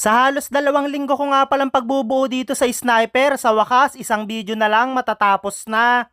Sa halos dalawang linggo ko nga palang pagbubuo dito sa sniper, sa wakas isang video na lang matatapos na.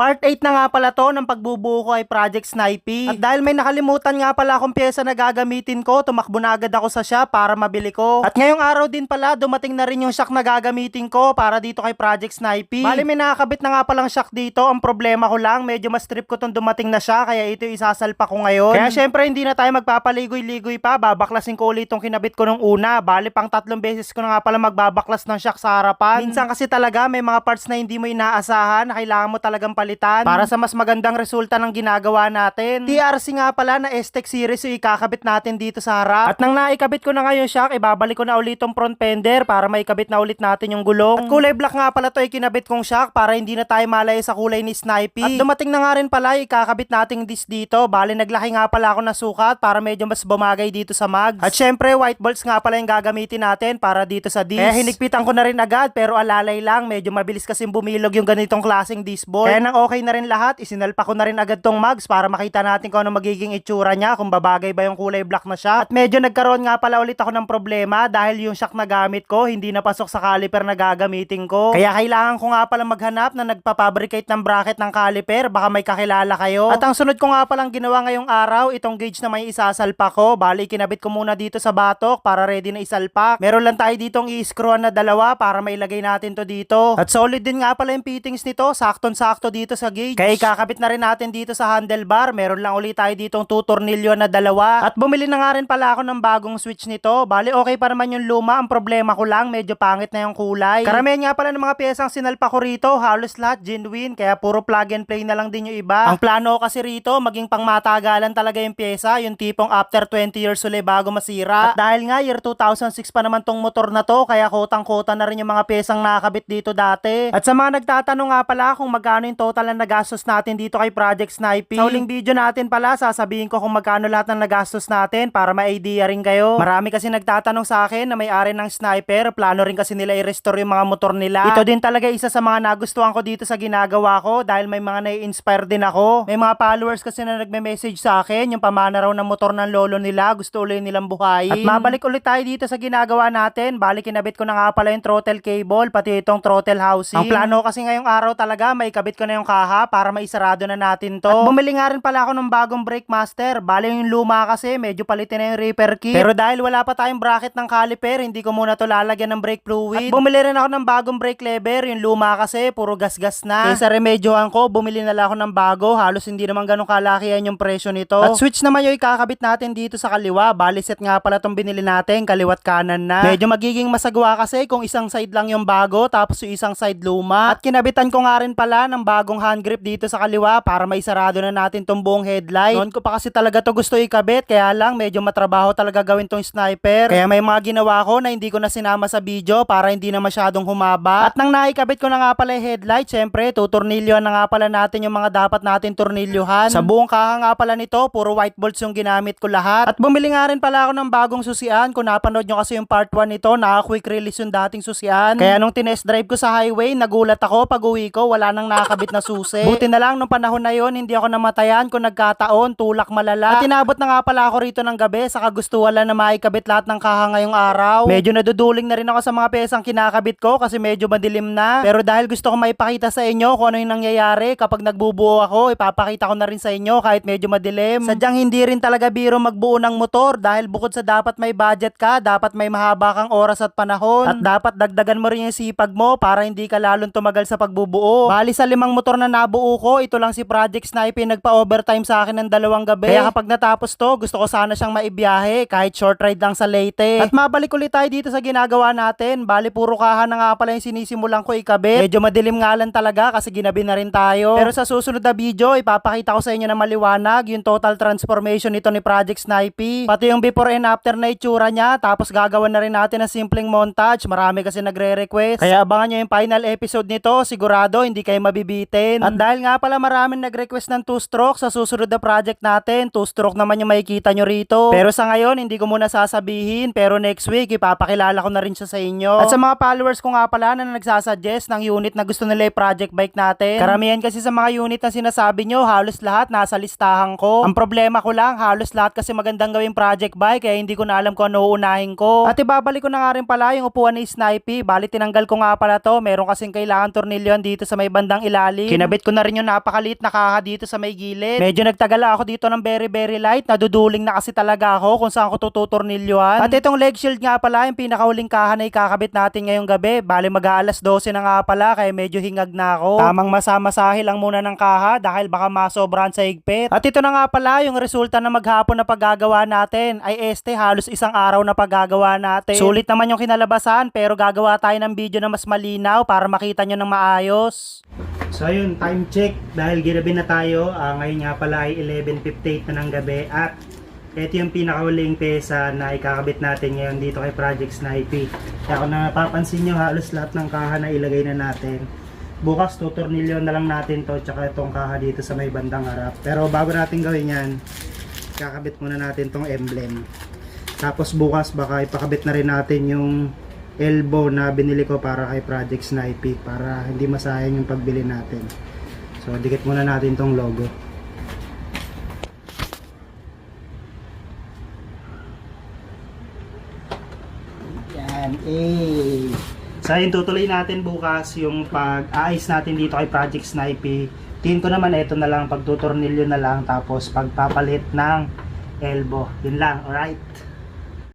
Part 8 na nga pala to ng pagbubuo ko ay Project Snipey. At dahil may nakalimutan nga pala akong pyesa na gagamitin ko, tumakbo na agad ako sa shop para mabili ko. At ngayong araw din pala, dumating na rin yung shock na gagamitin ko para dito kay Project Snipey. Bali may nakakabit na nga palang shock dito. Ang problema ko lang, medyo mas trip ko tong dumating na siya, kaya ito isasalpa ko ngayon. Kaya syempre hindi na tayo magpapaligoy-ligoy pa, babaklasin ko ulit itong kinabit ko nung una. Bali pang tatlong beses ko na nga pala magbabaklas ng shock sa harapan. Minsan kasi talaga may mga parts na hindi mo inaasahan na kailangan mo talagang palitan para sa mas magandang resulta ng ginagawa natin. TRC nga pala na S-Tech series yung ikakabit natin dito sa harap. At nang naikabit ko na ngayon shock, ibabalik ko na ulit tong front fender para maikabit na ulit natin yung gulong. At kulay black nga pala to ikinabit kong shock para hindi na tayo malayo sa kulay ni Snipey. At dumating na nga rin pala ikakabit nating disc dito. Bali naglaki nga pala ako na sukat para medyo mas bumagay dito sa mags. At syempre white bolts nga pala yung gagamitin natin para dito sa disc. Kaya hinigpitan ko na rin agad pero alalay lang. Medyo mabilis kasi bumilog yung ganitong klaseng disc ball. Kaya nang okay na rin lahat, isinalpa ko na rin agad tong mags para makita natin kung ano magiging itsura niya, kung babagay ba yung kulay black na siya. At medyo nagkaroon nga pala ulit ako ng problema dahil yung shock na gamit ko hindi napasok sa caliper na gagamitin ko. Kaya kailangan ko nga pala maghanap na nagpapabricate ng bracket ng caliper, baka may kakilala kayo. At ang sunod ko nga palang ginawa ngayong araw, itong gauge na may isasalpa ko. Bali, kinabit ko muna dito sa batok para ready na isalpak. Meron lang tayo ditong i-screwan na dalawa para mailagay natin to dito. At solid din nga pala yung fittings nito, sakton-sakto dito sa gauge. Kaya ikakabit na rin natin dito sa handlebar. Meron lang ulit tayo ditong 2 tornilyo na dalawa. At bumili na nga rin pala ako ng bagong switch nito. Bali, okay pa naman yung luma. Ang problema ko lang, medyo pangit na yung kulay. Karamihan nga pala ng mga piyesang sinalpa ko rito, halos lahat genuine. Kaya puro plug and play na lang din yung iba. Ang plano kasi rito, maging pangmatagalan talaga yung pyesa. Yung tipong after 20 years ulit bago masira. At dahil nga, year 2006 pa naman tong motor na to, kaya kotang-kota na rin yung mga piyesang nakakabit dito dati. At sa mga nagtatanong nga pala kung magkano yung na nagastos natin dito kay Project Snipey. Sa huling video natin pala, sasabihin ko kung magkano lahat ng nagastos natin para ma-idea rin kayo. Marami kasi nagtatanong sa akin na may-ari ng sniper, plano rin kasi nila i-restore yung mga motor nila. Ito din talaga isa sa mga nagustuhan ko dito sa ginagawa ko dahil may mga nai-inspire din ako. May mga followers kasi na nagme-message sa akin, yung pamana raw ng motor ng lolo nila, gusto ulit nilang buhayin. At mabalik ulit tayo dito sa ginagawa natin. Balik kinabit ko na nga pala yung throttle cable, pati itong throttle housing. Ang plano kasi ngayong araw talaga, may kabit ko na yung kaha para maisarado na natin to. At bumili nga rin pala ako ng bagong brake master. Bali yung luma kasi, medyo palitin na yung repair kit. Pero dahil wala pa tayong bracket ng caliper, hindi ko muna to lalagyan ng brake fluid. At bumili rin ako ng bagong brake lever. Yung luma kasi, puro gas-gas na. Kaya sa remedyohan ko, bumili na lang ako ng bago. Halos hindi naman ganun kalakihan yung presyo nito. At switch naman yung ikakabit natin dito sa kaliwa. Bali set nga pala tong binili natin, kaliwat kanan na. Medyo magiging masagwa kasi kung isang side lang yung bago, tapos yung isang side luma. At kinabitan ko nga rin pala ng bagong hand grip dito sa kaliwa para may sarado na natin tong buong headlight. Noon ko pa kasi talaga to gusto ikabit, kaya lang medyo matrabaho talaga gawin tong sniper. Kaya may mga ginawa ko na hindi ko na sinama sa video para hindi na masyadong humaba. At nang naikabit ko na nga pala yung headlight, syempre tutornilyo na nga pala natin yung mga dapat natin tornilyohan. Sa buong kaha nga pala nito, puro white bolts yung ginamit ko lahat. At bumili nga rin pala ako ng bagong susian. Kung napanood nyo kasi yung part 1 nito, naka quick release yung dating susian. Kaya nung tinest drive ko sa highway, nagulat ako pag uwi ko, wala nang nakakabit na susi. Buti na lang nung panahon na yon hindi ako namatayan kung nagkataon, tulak malala. At tinabot na nga pala ako rito ng gabi sa kagustuhan lang na maikabit lahat ng kaha ngayong araw. Medyo naduduling na rin ako sa mga pesang kinakabit ko kasi medyo madilim na. Pero dahil gusto ko maipakita sa inyo kung ano yung nangyayari kapag nagbubuo ako, ipapakita ko na rin sa inyo kahit medyo madilim. Sadyang hindi rin talaga biro magbuo ng motor dahil bukod sa dapat may budget ka, dapat may mahaba kang oras at panahon. At dapat dagdagan mo rin yung sipag mo para hindi ka lalong tumagal sa pagbubuo. Bali sa limang motor na nabuo ko, ito lang si Project Snipe nagpa-overtime sa akin ng dalawang gabi. Kaya kapag natapos to, gusto ko sana siyang maibiyahe kahit short ride lang sa Leyte. At mabalik ulit tayo dito sa ginagawa natin. Bali puro kaha na nga pala yung sinisimulan ko ikabit. Medyo madilim nga lang talaga kasi ginabi na rin tayo. Pero sa susunod na video, ipapakita ko sa inyo na maliwanag yung total transformation nito ni Project Snipey. Pati yung before and after na itsura niya. Tapos gagawin na rin natin ng simpleng montage. Marami kasi nagre-request. Kaya abangan nyo yung final episode nito. Sigurado hindi kayo mabibite. Natin. At dahil nga pala maraming nag-request ng 2-stroke sa susunod na project natin, 2-stroke naman yung makikita nyo rito. Pero sa ngayon, hindi ko muna sasabihin, pero next week, ipapakilala ko na rin siya sa inyo. At sa mga followers ko nga pala na nagsasuggest ng unit na gusto nila i-project bike natin, karamihan kasi sa mga unit na sinasabi nyo, halos lahat nasa listahan ko. Ang problema ko lang, halos lahat kasi magandang gawing project bike, kaya hindi ko na alam kung ano uunahin ko. At ibabalik ko na nga rin pala yung upuan ni Snipey, bali tinanggal ko nga pala to, meron kasing kailangan tornilyon dito sa may bandang ilalim. Kinabit ko na rin yung napakaliit na kaha dito sa may gilid. Medyo nagtagala ako dito ng very very light, naduduling na kasi talaga ako kung saan ko tututornilyohan. At itong leg shield nga pala, yung pinakauling kaha na ikakabit natin ngayong gabi, bali mag-aalas 12 na nga pala, kaya medyo hingag na ako. Tamang masamasahe lang muna ng kaha dahil baka masobran sa higpit. At ito na nga pala yung resulta na maghapon na paggagawa natin ay este halos isang araw na paggagawa natin. Sulit naman yung kinalabasan pero gagawa tayo ng video na mas malinaw para makita nyo ng maayos. So ayun, time check dahil ginabi na tayo. Ah, ngayon nga pala ay 11.58 na ng gabi at ito yung pinakahuling pesa na ikakabit natin ngayon dito kay Project Snipey. Kaya kung napapansin nyo halos lahat ng kaha na ilagay na natin. Bukas tutornilyo na lang natin to tsaka itong kaha dito sa may bandang harap. Pero bago natin gawin yan, kakabit muna natin tong emblem. Tapos bukas baka ipakabit na rin natin yung elbow na binili ko para kay Project Snipey para hindi masayang yung pagbili natin. So dikit muna natin tong logo. Yan, eh. So tutuloy natin bukas yung pag-aayos natin dito kay Project Snipey. Tingin ko naman ito na lang, pagtutornilyo na lang, tapos pagpapalit ng elbow. Yun lang, alright?